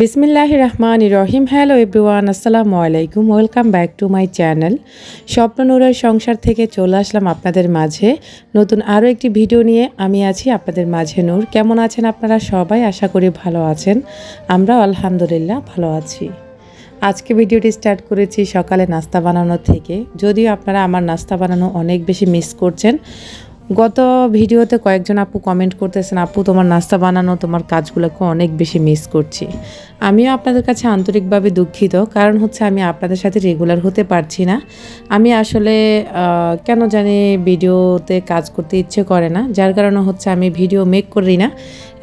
বিসমিল্লাহ রহমান রহিম hello everyone আসসালামু আলাইকুম। Welcome back to my channel স্বপ্ন নূরের সংসার থেকে চলে আসলাম আপনাদের মাঝে। নতুন আরও একটি ভিডিও নিয়ে আমি আছি আপনাদের মাঝে নূর। কেমন আছেন আপনারা সবাই? আশা করি ভালো আছেন। আমরা আলহামদুলিল্লাহ ভালো আছি। আজকে ভিডিওটি স্টার্ট করেছি সকালে নাস্তা বানানো থেকে। যদিও আপনারা আমার নাস্তা বানানো অনেক বেশি মিস করছেন। গত ভিডিওতে কয়েকজন আপু কমেন্ট করতেছেন, আপু, তোমার নাস্তা বানানো, তোমার কাজগুলোকে অনেক বেশি মিস করছি। আমিও আপনাদের কাছে আন্তরিকভাবে দুঃখিত, কারণ হচ্ছে আমি আপনাদের সাথে রেগুলার হতে পারছি না। আমি আসলে কেন জানি ভিডিওতে কাজ করতে ইচ্ছে করে না, যার কারণে হচ্ছে আমি ভিডিও মেক করি না,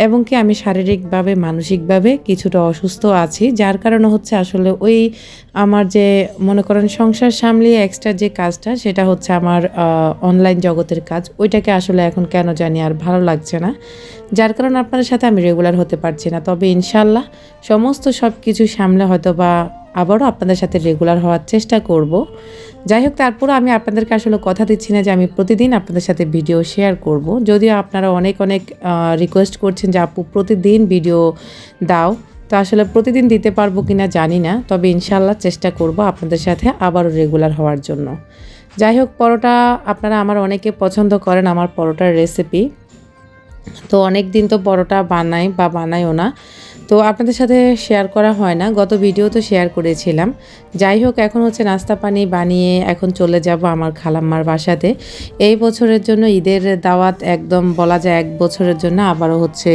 এবং কি আমি শারীরিকভাবে, মানসিকভাবে কিছুটা অসুস্থ আছি, যার কারণে হচ্ছে আসলে ওই আমার যে, মনে করেন সংসার সামলিয়ে এক্সট্রা যে কাজটা, সেটা হচ্ছে আমার অনলাইন জগতের কাজ ওইটাকে আসলে এখন কেন জানি আর ভালো লাগছে না। যার কারণে আপনাদের সাথে আমি রেগুলার হতে পারছি না। তবে ইনশাল্লাহ সমস্ত সব কিছু সামলে হয়তো বা আবারও আপনাদের সাথে রেগুলার হওয়ার চেষ্টা করব। যাই হোক, তারপরও আমি আপনাদেরকে আসলে কথা দিচ্ছি না যে আমি প্রতিদিন আপনাদের সাথে ভিডিও শেয়ার করব। যদিও আপনারা অনেক অনেক রিকোয়েস্ট করছেন যে, আপু, প্রতিদিন ভিডিও দাও। তো আসলে প্রতিদিন দিতে পারব কিনা জানি না। তবে ইনশাল্লাহ চেষ্টা করব আপনাদের সাথে আবারও রেগুলার হওয়ার জন্য। যাই হোক পরোটা আপনারা আমার অনেকে পছন্দ করেন আমার পরোটার রেসিপি তো অনেক দিন তো পরোটা বানাই বা বানাইও না। তো আপনাদের সাথে শেয়ার করা হয় না, গত ভিডিও তো শেয়ার করেছিলাম। যাই হোক এখন হচ্ছে নাস্তা পানি বানিয়ে এখন চলে যাব আমার খালাম্মার বাসাতে। এই বছরের জন্য ঈদের দাওয়াত একদম বলা যায় এক বছরের জন্য, আবারও হচ্ছে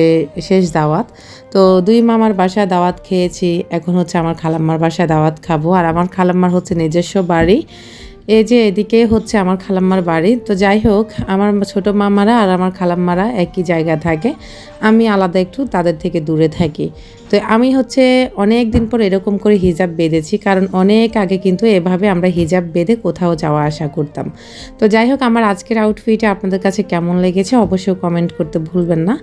শেষ দাওয়াত। তো দুই মামার বাসায় দাওয়াত খেয়েছি, এখন হচ্ছে আমার খালাম্মার বাসায় দাওয়াত খাব। আর আমার খালাম্মার হচ্ছে নিজস্ব বাড়ি এই যে এদিকে হচ্ছে আমার খালাম্মার বাড়ি। তো যাই হোক, আমার ছোট মামারা আর আমার খালাম্মারা একই জায়গা থাকে। আমি আলাদা একটু তাদের থেকে দূরে থাকি। তো আমি হচ্ছে অনেক দিন পর এরকম করে হিজাব বেঁধেছি, কারণ অনেক আগে কিন্তু এভাবে আমরা হিজাব বেঁধে কোথাও যাওয়া আসা করতাম। তো যাই হোক, আমার আজকের আউটফিটে আপনাদের কাছে কেমন লেগেছে অবশ্যই কমেন্ট করতে ভুলবেন না।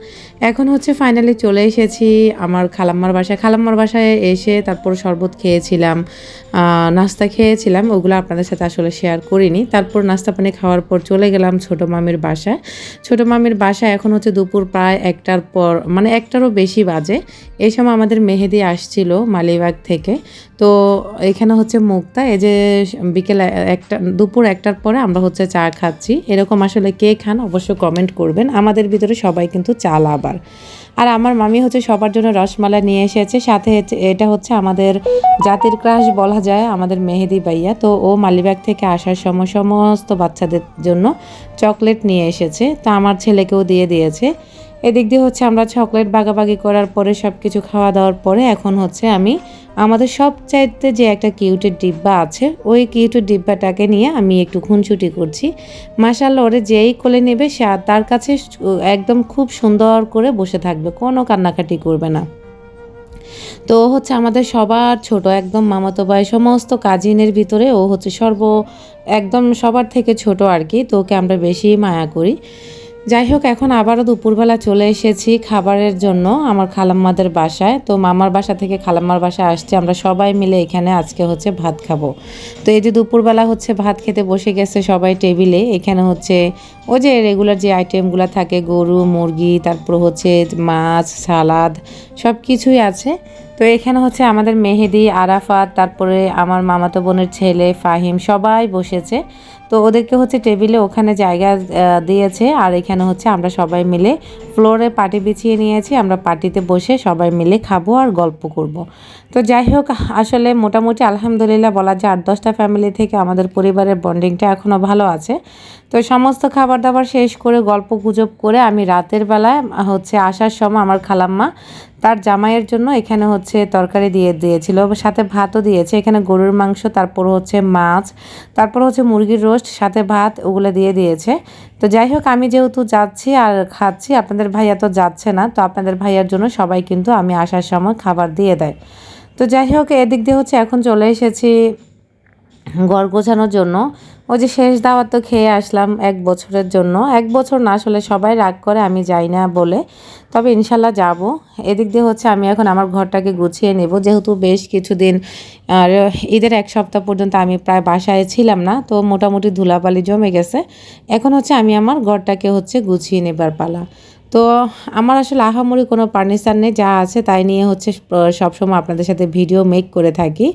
এখন হচ্ছে ফাইনালি চলে এসেছি আমার খালাম্মার বাসায়। খালাম্মার বাসায় এসে তারপর শরবত খেয়েছিলাম নাস্তা খেয়েছিলাম, ওগুলো আপনাদের সাথে আসলে শেয়ার করিনি। তারপর নাস্তা পানি খাওয়ার পর চলে গেলাম ছোট মামির বাসায়। ছোট মামির বাসায় এখন হচ্ছে দুপুর প্রায় একটার পর মানে একটারও বেশি বাজে। এই সময় আমাদের মেহেদি আসছিল মালিবাগ থেকে। তো এখানে হচ্ছে মুক্তা, এই যে বিকেল একটা, দুপুর একটার পরে আমরা হচ্ছে চা খাচ্ছি। এরকম আসলে কে খান অবশ্যই কমেন্ট করবেন। আমাদের ভিতরে সবাই কিন্তু চাল আবার আর আমার মামি হচ্ছে সবার জন্য রসমালাই নিয়ে এসেছে। সাথে এটা হচ্ছে আমাদের জাতির ক্রাশ বলা যায়, আমাদের মেহেদি ভাইয়া। তো ও মালিবাগ থেকে আসার সময় সমস্ত বাচ্চাদের জন্য চকলেট নিয়ে এসেছে। তো আমার ছেলেকেও দিয়ে দিয়েছে। এদিক দিয়ে হচ্ছে আমরা চকলেট বাগাবাগি করার পরে সব কিছু খাওয়া দাওয়ার পরে এখন হচ্ছে আমি আমাদের সব চাইতে যে একটা কিউটের ডিব্বা আছে, ওই কিউটের ডিব্বাটাকে নিয়ে আমি একটু খুনছুটি করছি। মাসাল্লাহ ওরে যেই কোলে নেবে সে তার কাছে একদম খুব সুন্দর করে বসে থাকবে, কোনো কান্নাকাটি করবে না। তো হচ্ছে আমাদের সবার ছোট, একদম মামাতো ভাই, সমস্ত কাজিনের ভিতরে ও হচ্ছে সর্ব, একদম সবার থেকে ছোট আর কি তো ওকে আমরা বেশি মায়া করি। যাই হোক এখন আবারও দুপুরবেলা চলে এসেছি খাবারের জন্য আমার খালাম্মাদের বাসায়। তো মামার বাসা থেকে খালাম্মার বাসায় আসছে, আমরা সবাই মিলে এখানে আজকে হচ্ছে ভাত খাব। তো এই যে দুপুরবেলা হচ্ছে ভাত খেতে বসে গেছে সবাই টেবিলে, এখানে হচ্ছে ওই যে রেগুলার যে আইটেমগুলো থাকে, গরু, মুরগি, তারপর হচ্ছে মাছ, সালাদ সব কিছুই আছে। তো এখানে হচ্ছে আমাদের মেহেদি, আরাফাত, তারপরে আমার মামাতো বোনের ছেলে, ফাহিম, সবাই বসেছে। তো ওদেরকে হচ্ছে টেবিলে ওখানে জায়গা দিয়েছে আর এখানে হচ্ছে আমরা সবাই মিলে ফ্লোরে পাটি বিছিয়ে নিয়েছি। আমরা পার্টিতে বসে সবাই মিলে খাব আর গল্প করব। তো যাই হোক, আসলে মোটামুটি আলহামদুলিল্লাহ বলা যায় আট দশটা ফ্যামিলি থেকে আমাদের পরিবারের বন্ডিংটা এখনও ভালো আছে। তো সমস্ত খাবার দাবার শেষ করে গল্প গুজব করে আমি রাতের বেলায় হচ্ছে আসার সময় আমার খালাম্মা তার জামাইয়ের জন্য এখানে হচ্ছে তরকারি দিয়ে দিয়েছিল, সাথে ভাতও দিয়েছে। এখানে গরুর মাংস তারপর হচ্ছে মাছ, তারপর হচ্ছে মুরগির রোস্ট, সাথে ভাত ওগুলো দিয়ে দিয়েছে। তো যাই হোক, আমি যেহেতু যাচ্ছি আর খাচ্ছি, আপনাদের ভাইয়া তো যাচ্ছে না, তো আপনাদের ভাইয়ার জন্য সবাই কিন্তু আমি আসার সময় খাবার দিয়ে দেয়। তো যাই হোক, এদিক দিয়ে হচ্ছে এখন চলে এসেছি ঘর গোছানোর জন্য। ওই যে শেষ দাওয়াত তো খেয়ে আসলাম এক বছরের জন্য। এক বছর না আসলে সবাই রাগ করে, আমি যাই না বলে। তবে ইনশাল্লাহ যাব। এদিক দিয়ে হচ্ছে আমি এখন আমার ঘরটাকে গুছিয়ে নেব। যেহেতু বেশ কিছুদিন, আর ঈদের এক সপ্তাহ পর্যন্ত আমি প্রায় বাসায় ছিলাম না, তো মোটামুটি ধুলাবালি জমে গেছে। এখন হচ্ছে আমি আমার ঘরটাকে হচ্ছে গুছিয়ে নেবার পালা। তো আমার আসলে আহামরি কোনো ফার্নিচার নেই, যা আছে তাই নিয়ে হচ্ছে সবসময় আপনাদের সাথে ভিডিও মেক করে থাকি।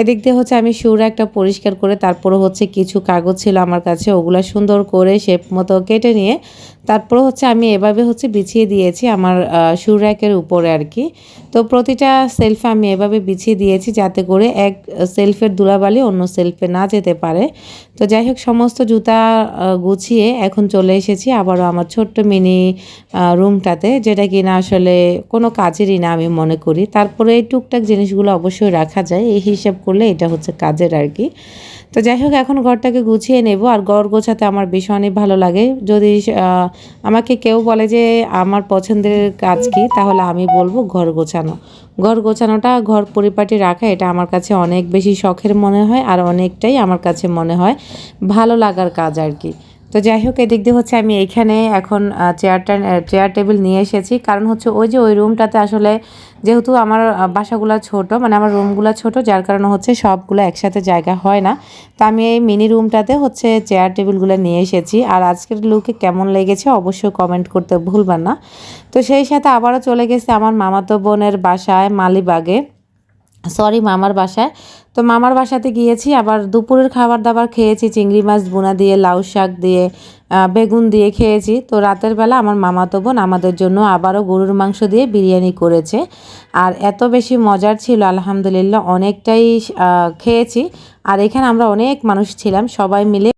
এদিক দিয়ে হচ্ছে আমি সুর একটা পরিষ্কার করে, তারপরে হচ্ছে কিছু কাগজ ছিল আমার কাছে, ওগুলো সুন্দর করে শেপ মতো কেটে নিয়ে তারপরে হচ্ছে আমি এভাবে হচ্ছে বিছিয়ে দিয়েছি আমার সুর র্যাকের উপরে আর কি তো প্রতিটা সেলফে আমি এভাবে বিছিয়ে দিয়েছি যাতে করে এক সেলফের ধুলাবালি অন্য সেলফে না যেতে পারে। তো যাই হোক, সমস্ত জুতা গুছিয়ে এখন চলে এসেছি আবারও আমার ছোট্ট মিনি রুমটাতে যেটা কিনা আসলে কোনো কাজেরই না আমি মনে করি। তারপরে এই টুকটাক জিনিসগুলো অবশ্যই রাখা যায়, এই হিসাব করলে এটা হচ্ছে কাজের আর কি তো যাই হোক, এখন ঘরটাকে গুছিয়ে নেব আর ঘর গোছাতে আমার ভীষণই ভালো লাগে। যদি আমাকে কেউ বলে যে আমার পছন্দের কাজ কি, তাহলে আমি বলব ঘর গোছানো। ঘর গোছানোটা, ঘর পরিপাটি রাখা, এটা আমার কাছে অনেক বেশি শখের মনে হয় আর অনেকটাই আমার কাছে মনে হয় ভালো লাগার কাজ আর কি। তো যাই হোক, এদিক দিয়ে হচ্ছে আমি এইখানে এখন চেয়ারটা চেয়ার টেবিল নিয়ে এসেছি। কারণ হচ্ছে ওই যে ওই রুমটাতে আসলে যেহেতু আমার বাসাগুলো ছোট মানে আমার রুমগুলো ছোট, যার কারণে হচ্ছে সবগুলো একসাথে জায়গা হয় না। তো আমি এই মিনি রুমটাতে হচ্ছে চেয়ার টেবিলগুলো নিয়ে এসেছি। আর আজকের লুকে কেমন লেগেছে অবশ্যই কমেন্ট করতে ভুলবেন না। তো সেই সাথে আবারও চলে গেছে আমার মামাতো বোনের বাসায় মালিবাগে। সরি, মামার বাসায়। তো মামার বাসাতে গিয়েছি, আবার দুপুরের খাবার দাবার খেয়েছি, চিংড়ি মাছ বোনা দিয়ে, লাউ শাক দিয়ে বেগুন দিয়ে খেয়েছি। তো রাতের বেলা আমার মামাতো বোন আমাদের জন্য আবারও গরুর মাংস দিয়ে বিরিয়ানি করেছে। আর এত বেশি মজার ছিল, আলহামদুলিল্লাহ, অনেকটাই খেয়েছি। আর এখানে আমরা অনেক মানুষ ছিলাম, সবাই মিলে